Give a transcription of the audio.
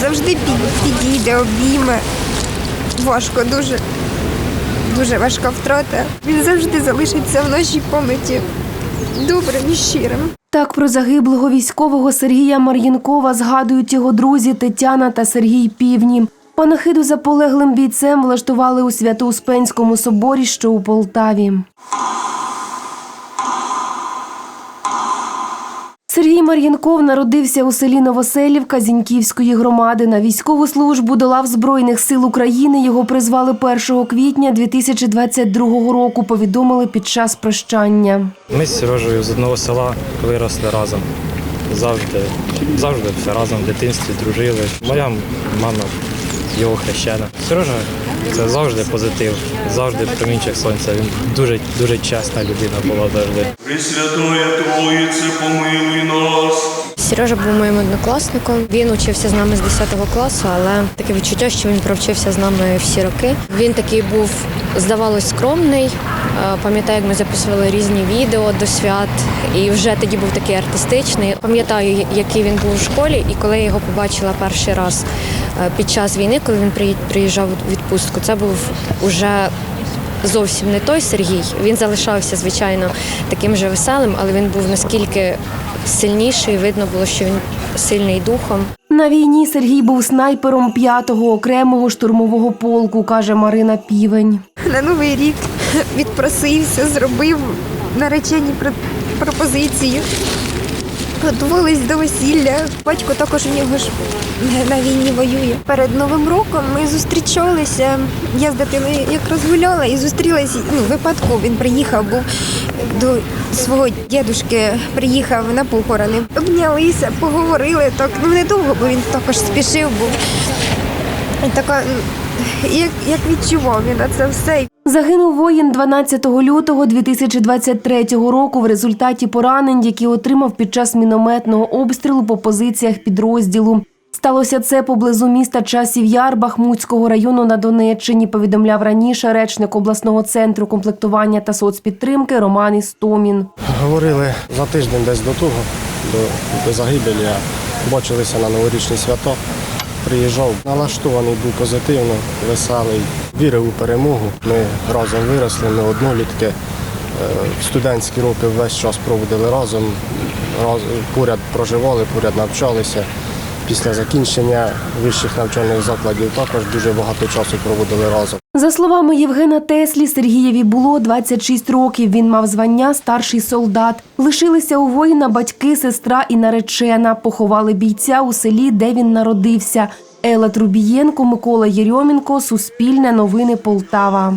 завжди під- підійде, обійме. Важко, дуже, дуже важка втрата. Він завжди залишиться в нашій пам'яті добрим і щирим. Так про загиблого військового Сергія Мар'їнкова згадують його друзі Тетяна та Сергій Півні. Панахиду за полеглим бійцем влаштували у Свято-Успенському соборі, що у Полтаві. Сергій Мар'їнков народився у селі Новоселівка Зіньківської громади. На військову службу до лав Збройних сил України його призвали 1 квітня 2022 року, повідомили під час прощання. Ми з Сережею з одного села виросли разом. Завжди, завжди все разом в дитинстві дружили. Моя мама його хрещена. Сережа це завжди позитив, завжди промінчик сонця. Він дуже дуже чесна людина була завжди. Пресвятоє Троїце, помилуй нас. Сережа був моїм однокласником. Він учився з нами з 10 класу, але таке відчуття, що він провчився з нами всі роки. Він такий був, здавалось, скромний. Е, Пам'ятаю, як ми записували різні відео до свят, і вже тоді був такий артистичний. Пам'ятаю, який він був у школі, і коли я його побачила перший раз під час війни, коли він приї- приїжджав у відпустку, це був уже зовсім не той Сергій. Він залишався, звичайно, таким же веселим, але він був наскільки сильніший. Видно було, що він сильний духом. На війні Сергій був снайпером 5-го окремого штурмового полку, каже Марина Півень. На новий рік відпросився, зробив наречені пр- пропозиції. Готувались до весілля. Батько також у нього ж на війні воює. Перед Новим роком ми зустрічалися. Я з дитиною якраз гуляла і зустрілася. Ну, випадково він приїхав, був до свого дідушки, приїхав на похорони. Обнялися, поговорили так. Ну недовго, бо він також спішив був. Така, як, як відчував він на це все. Загинув воїн 12 лютого 2023 року в результаті поранень, які отримав під час мінометного обстрілу по позиціях підрозділу. Сталося це поблизу міста Часів Яр Бахмутського району на Донеччині. Повідомляв раніше речник обласного центру комплектування та соцпідтримки Роман Істомін. Говорили за тиждень десь до того, до, до загибелі. Бачилися на новорічні свята. Приїжджав, налаштований був позитивно, веселий, вірив у перемогу. Ми разом виросли, ми однолітки. Е, Студентські роки весь час проводили разом, поряд проживали, поряд навчалися. Після закінчення вищих навчальних закладів також дуже багато часу проводили разом. За словами Євгена Теслі, Сергієві було 26 років. Він мав звання старший солдат. Лишилися у воїна батьки, сестра і наречена. Поховали бійця у селі, де він народився. Елла Трубієнко, Микола Єрьомінко, Суспільне новини Полтава.